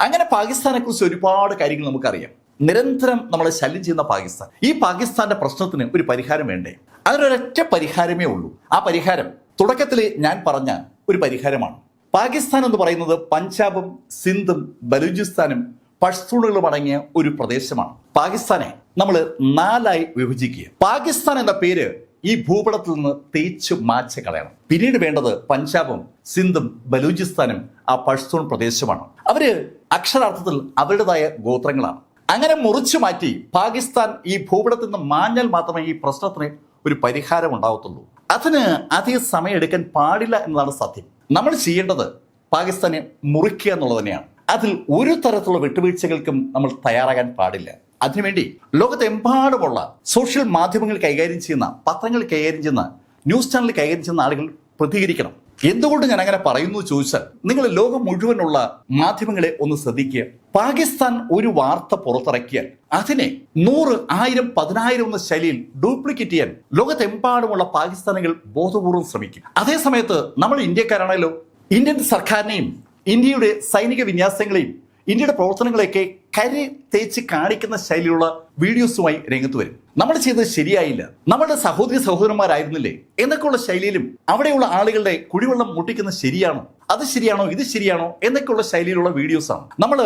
അങ്ങനെ പാകിസ്ഥാനെ കുറിച്ച് ഒരുപാട് കാര്യങ്ങൾ നമുക്കറിയാം. നിരന്തരം നമ്മളെ ശല്യം ചെയ്യുന്ന പാകിസ്ഥാൻ. ഈ പാകിസ്ഥാന്റെ പ്രശ്നത്തിന് ഒരു പരിഹാരം വേണ്ടേ? അതിനൊരൊറ്റ പരിഹാരമേ ഉള്ളൂ. ആ പരിഹാരം തുടക്കത്തിൽ ഞാൻ പറഞ്ഞ ഒരു പരിഹാരമാണ്. പാകിസ്ഥാൻ എന്ന് പറയുന്നത് പഞ്ചാബും സിന്ധും ബലൂചിസ്ഥാനും പഷ്തൂണുകളും അടങ്ങിയ ഒരു പ്രദേശമാണ്. പാകിസ്ഥാനെ നമ്മൾ നാലായി വിഭജിക്കുക. പാകിസ്ഥാൻ എന്ന പേര് ഈ ഭൂപടത്തിൽ നിന്ന് തേച്ചു മാച്ച് കളയണം. പിന്നീട് വേണ്ടത് പഞ്ചാബും സിന്ധും ബലൂചിസ്ഥാനും ആ പഷ്തൂൺ പ്രദേശമാണ്. അവർ അക്ഷരാർത്ഥത്തിൽ അവരുടേതായ ഗോത്രങ്ങളാണ്. അങ്ങനെ മുറിച്ചു മാറ്റി പാകിസ്ഥാൻ ഈ ഭൂപടത്തിൽ നിന്ന് മാഞ്ഞാൽ മാത്രമേ ഈ പ്രശ്നത്തിന് ഒരു പരിഹാരം ഉണ്ടാകത്തുള്ളൂ. അതിന് അധികം സമയം എടുക്കാൻ പാടില്ല എന്നതാണ് സത്യം. നമ്മൾ ചെയ്യേണ്ടത് പാകിസ്ഥാനെ മുറിക്കുക എന്നുള്ളത് തന്നെയാണ്. അതിൽ ഒരു തരത്തിലുള്ള വിട്ടുവീഴ്ചകൾക്കും നമ്മൾ തയ്യാറാകാൻ പാടില്ല. അതിനുവേണ്ടി ലോകത്തെമ്പാടുമുള്ള സോഷ്യൽ മാധ്യമങ്ങൾ കൈകാര്യം ചെയ്യുന്ന പത്രങ്ങൾ കൈകാര്യം ചെയ്യുന്ന ന്യൂസ് ചാനൽ കൈകാര്യം ചെയ്യുന്ന ആളുകൾ പ്രതികരിക്കണം. എന്തുകൊണ്ട് ഞാൻ അങ്ങനെ പറയുന്നു ചോദിച്ചാൽ നിങ്ങൾ ലോകം മുഴുവനുള്ള മാധ്യമങ്ങളെ ഒന്ന് ശ്രദ്ധിക്കുക. പാകിസ്ഥാൻ ഒരു വാർത്ത പുറത്തിറക്കിയാൽ അതിനെ നൂറ് ആയിരം പതിനായിരം എന്ന ശൈലിയിൽ ഡ്യൂപ്ലിക്കേറ്റ് ചെയ്യാൻ ലോകത്തെമ്പാടുമുള്ള പാകിസ്ഥാനികൾ ബോധപൂർവം ശ്രമിക്കും. അതേസമയത്ത് നമ്മൾ ഇന്ത്യക്കാരാണല്ലോ ഇന്ത്യൻ സർക്കാരിനെയും ഇന്ത്യയുടെ സൈനിക വിന്യാസങ്ങളെയും ഇന്ത്യയുടെ പ്രവർത്തനങ്ങളെയൊക്കെ കരി തേച്ച് കാണിക്കുന്ന ശൈലിയുള്ള വീഡിയോസുമായി രംഗത്ത് വരും. നമ്മൾ ചെയ്തത് ശരിയായില്ല. നമ്മുടെ സഹോദരി സഹോദരന്മാരായിരുന്നില്ലേ? എന്നൊക്കെയുള്ള ശൈലിയിലും അവിടെയുള്ള ആളുകളുടെ കുടിവെള്ളം മുട്ടിക്കുന്നത് ശരിയാണോ? അത് ശരിയാണോ? ഇത് ശരിയാണോ? എന്നൊക്കെയുള്ള ശൈലിയിലുള്ള വീഡിയോസാണ്. നമ്മൾ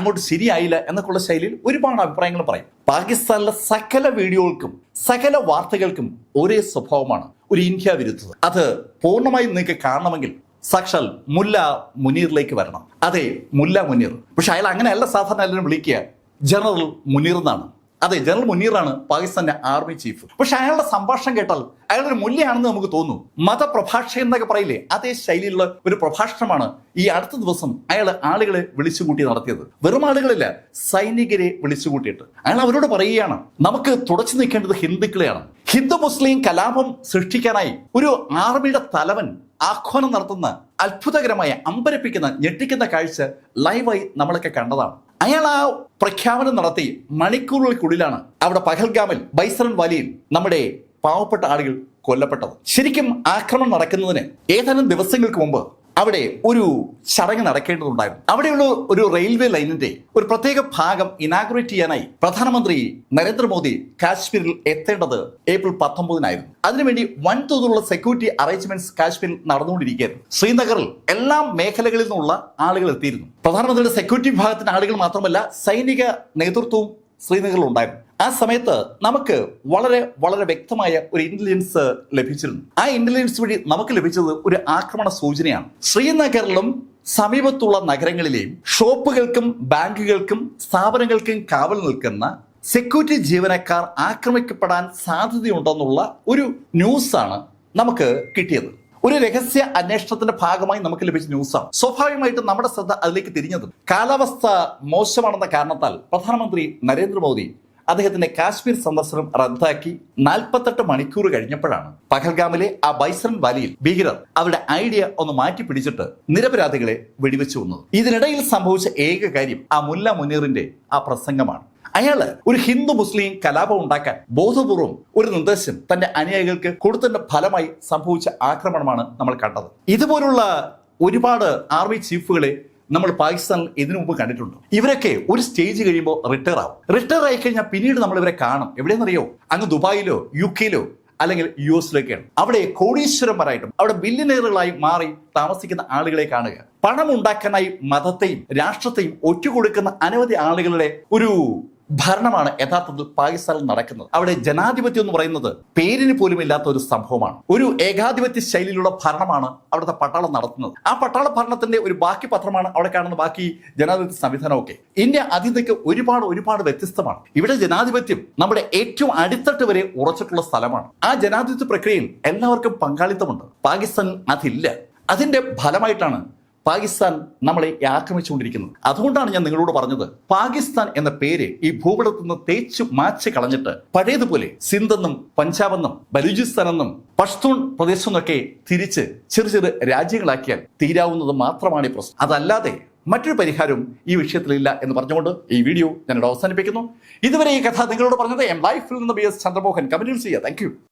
അങ്ങോട്ട് ശരിയായില്ല എന്നൊക്കെയുള്ള ശൈലിയിൽ ഒരുപാട് അഭിപ്രായങ്ങൾ പറയും. പാകിസ്ഥാനിലെ സകല വീഡിയോകൾക്കും സകല വാർത്തകൾക്കും ഒരേ സ്വഭാവമാണ് ഒരു ഇന്ത്യ വിരുദ്ധത. അത് പൂർണമായും നിങ്ങൾക്ക് കാണണമെങ്കിൽ സാക്ഷാൽ മുല്ല മുനീറിലേക്ക് വരണം. അതെ മുല്ല മുനീർ. പക്ഷെ അയാൾ അങ്ങനെയല്ല സാധാരണ എല്ലാവരും വിളിക്കുക. ജനറൽ മുനീർ എന്നാണ്. അതെ ജനറൽ മുനീറാണ് പാകിസ്ഥാന്റെ ആർമി ചീഫ്. പക്ഷെ അയാളുടെ സംഭാഷണം കേട്ടാൽ അയാളൊരു മുല്ലയാണെന്ന് നമുക്ക് തോന്നും. മതപ്രഭാഷകൻ എന്നൊക്കെ പറയില്ലേ അതേ ശൈലിയിലുള്ള ഒരു പ്രഭാഷണമാണ് ഈ അടുത്ത ദിവസം അയാൾ ആളുകളെ വിളിച്ചുകൂട്ടി നടത്തിയത്. വെറും ആളുകളില്ല സൈനികരെ വിളിച്ചുകൂട്ടിയിട്ട്. അയാൾ അവരോട് പറയുകയാണ് നമുക്ക് തുടച്ചു നിൽക്കേണ്ടത് ഹിന്ദുക്കളെയാണ്. ഹിന്ദു മുസ്ലിം കലാപം സൃഷ്ടിക്കാനായി ഒരു ആർമിയുടെ തലവൻ ആഹ്വാനം നടത്തുന്ന അത്ഭുതകരമായ അമ്പരപ്പിക്കുന്ന ഞെട്ടിക്കുന്ന കാഴ്ച ലൈവായി നമ്മളൊക്കെ കണ്ടതാണ്. അയാൾ ആ പ്രഖ്യാപനം നടത്തി മണിക്കൂറുകൾക്കുള്ളിലാണ് അവിടെ പഹൽഗാമിൽ ബൈസറൻ വലിയിൽ നമ്മുടെ പാവപ്പെട്ട ആളുകൾ കൊല്ലപ്പെട്ടത്. ശരിക്കും ആക്രമണം നടക്കുന്നതിന് ഏതാനും ദിവസങ്ങൾക്ക് മുമ്പ് അവിടെ ഒരു ചടങ്ങ് നടക്കേണ്ടതുണ്ടായിരുന്നു. അവിടെയുള്ള ഒരു റെയിൽവേ ലൈനിന്റെ ഒരു പ്രത്യേക ഭാഗം ഇനാഗ്രേറ്റ് ചെയ്യാനായി പ്രധാനമന്ത്രി നരേന്ദ്രമോദി കാശ്മീരിൽ എത്തേണ്ടത് ഏപ്രിൽ പത്തൊമ്പതിനായിരുന്നു. അതിനുവേണ്ടി വൻതോതിലുള്ള സെക്യൂരിറ്റി അറേഞ്ച്മെന്റ്സ് കാശ്മീരിൽ നടന്നുകൊണ്ടിരിക്കുകയായിരുന്നു. ശ്രീനഗറിൽ എല്ലാ മേഖലകളിൽ നിന്നുള്ള ആളുകൾ എത്തിയിരുന്നു. പ്രധാനമന്ത്രിയുടെ സെക്യൂരിറ്റി വിഭാഗത്തിന്റെ ആളുകൾ മാത്രമല്ല സൈനിക നേതൃത്വവും ശ്രീനഗറിൽ ഉണ്ടായിരുന്നു ആ സമയത്ത് നമുക്ക് വളരെ വളരെ വ്യക്തമായ ഒരു ഇന്റലിജൻസ് ലഭിച്ചിരുന്നു. ആ ഇന്റലിജൻസ് വഴി നമുക്ക് ലഭിച്ചത് ഒരു ആക്രമണ സൂചനയാണ്. ശ്രീനഗറിലും സമീപത്തുള്ള നഗരങ്ങളിലെയും ഷോപ്പുകൾക്കും ബാങ്കുകൾക്കും സ്ഥാപനങ്ങൾക്കും കാവൽ നിൽക്കുന്ന സെക്യൂരിറ്റി ജീവനക്കാർ ആക്രമിക്കപ്പെടാൻ സാധ്യതയുണ്ടെന്നുള്ള ഒരു ന്യൂസാണ് നമുക്ക് കിട്ടിയത്. ഒരു രഹസ്യ അന്വേഷണത്തിന്റെ ഭാഗമായി നമുക്ക് ലഭിച്ച ന്യൂസാണ് സ്വാഭാവികമായിട്ടും നമ്മുടെ ശ്രദ്ധ അതിലേക്ക് തിരിഞ്ഞത്. കാലാവസ്ഥ മോശമാണെന്ന കാരണത്താൽ പ്രധാനമന്ത്രി നരേന്ദ്രമോദി അദ്ദേഹത്തിന്റെ കാശ്മീർ സന്ദർശനം റദ്ദാക്കി നാൽപ്പത്തെട്ട് മണിക്കൂർ കഴിഞ്ഞപ്പോഴാണ് പഹൽഗാമിലെ ആ ബൈസൺ വാലിയിൽ ഭീകരർ അവരുടെ ഐഡിയ ഒന്ന് മാറ്റി പിടിച്ചിട്ട് നിരപരാധികളെ വെടിവെച്ചു വന്നത് ഇതിനിടയിൽ സംഭവിച്ച ഏക കാര്യം ആ മുല്ല മുനീറിന്റെ ആ പ്രസംഗമാണ്. അയാൾ ഒരു ഹിന്ദു മുസ്ലിം കലാപം ഉണ്ടാക്കാൻ ബോധപൂർവം ഒരു നിർദ്ദേശം തന്റെ അനുയായികൾക്ക് കൊടുത്തതിന്റെ ഫലമായി സംഭവിച്ച ആക്രമണമാണ് നമ്മൾ കണ്ടത്. ഇതുപോലുള്ള ഒരുപാട് ആർമി ചീഫുകളെ നമ്മൾ പാകിസ്ഥാനിൽ ഇതിനു മുമ്പ് കണ്ടിട്ടുണ്ട്? ഇവരൊക്കെ ഒരു സ്റ്റേജ് കഴിയുമ്പോൾ റിട്ടയർ ആവും. റിട്ടയർ ആയി കഴിഞ്ഞാൽ പിന്നീട് നമ്മൾ ഇവരെ കാണും. എവിടെയെന്നറിയോ? അങ്ങ് ദുബായിലോ യു കെയിലോ അല്ലെങ്കിൽ യു എസിലേക്കാണ് അവിടെ കോടീശ്വരന്മാരായിട്ടും അവിടെ ബില്യനേറുകളായി മാറി താമസിക്കുന്ന ആളുകളെ കാണുക. പണം ഉണ്ടാക്കാനായി മതത്തെയും രാഷ്ട്രത്തെയും ഒറ്റുകൊടുക്കുന്ന അനവധി ആളുകളുടെ ഒരു ഭരണമാണ് യഥാർത്ഥത്തിൽ പാകിസ്ഥാനിൽ നടക്കുന്നത്. അവിടെ ജനാധിപത്യം എന്ന് പറയുന്നത് പേരിന് പോലും ഇല്ലാത്ത ഒരു സംഭവമാണ്. ഒരു ഏകാധിപത്യ ശൈലിയിലുള്ള ഭരണമാണ് അവിടുത്തെ പട്ടാളം നടത്തുന്നത്. ആ പട്ടാള ഭരണത്തിന്റെ ഒരു ബാക്കി പത്രമാണ് അവിടെ കാണുന്ന ബാക്കി ജനാധിപത്യ സംവിധാനമൊക്കെ. ഇന്ത്യ അതിഥിക്ക് ഒരുപാട് ഒരുപാട് വ്യത്യസ്തമാണ്. ഇവിടെ ജനാധിപത്യം നമ്മുടെ ഏറ്റവും അടിത്തട്ട് വരെ ഉറച്ചിട്ടുള്ള സ്ഥലമാണ്. ആ ജനാധിപത്യ പ്രക്രിയയിൽ എല്ലാവർക്കും പങ്കാളിത്തമുണ്ട്. പാകിസ്ഥാനിൽ അതില്ല. അതിന്റെ ഫലമായിട്ടാണ് പാകിസ്ഥാൻ നമ്മളെ ആക്രമിച്ചുകൊണ്ടിരിക്കുന്നത്. അതുകൊണ്ടാണ് ഞാൻ നിങ്ങളോട് പറഞ്ഞത്. പാകിസ്ഥാൻ എന്ന പേര് ഈ ഭൂപടത്തിൽ നിന്ന് തേച്ചു മാച്ച് കളഞ്ഞിട്ട് പഴയതുപോലെ സിന്ധെന്നും പഞ്ചാബെന്നും ബലൂചിസ്ഥാൻ എന്നും പഷ്തൂൺ പ്രദേശം എന്നൊക്കെ തിരിച്ച് ചെറു ചെറു രാജ്യങ്ങളാക്കിയാൽ തീരാവുന്നത് മാത്രമാണ് ഈ പ്രശ്നം. അതല്ലാതെ മറ്റൊരു പരിഹാരവും ഈ വിഷയത്തിലില്ല എന്ന് പറഞ്ഞുകൊണ്ട് ഈ വീഡിയോ ഞാനിവിടെ അവസാനിപ്പിക്കുന്നു. ഇതുവരെ ഈ കഥ നിങ്ങളോട് പറഞ്ഞത് എം ലൈഫിൽ നിന്ന് ബി എസ് ചന്ദ്രമോഹൻ. കമന്റിൽ ചെയ്യുക. താങ്ക്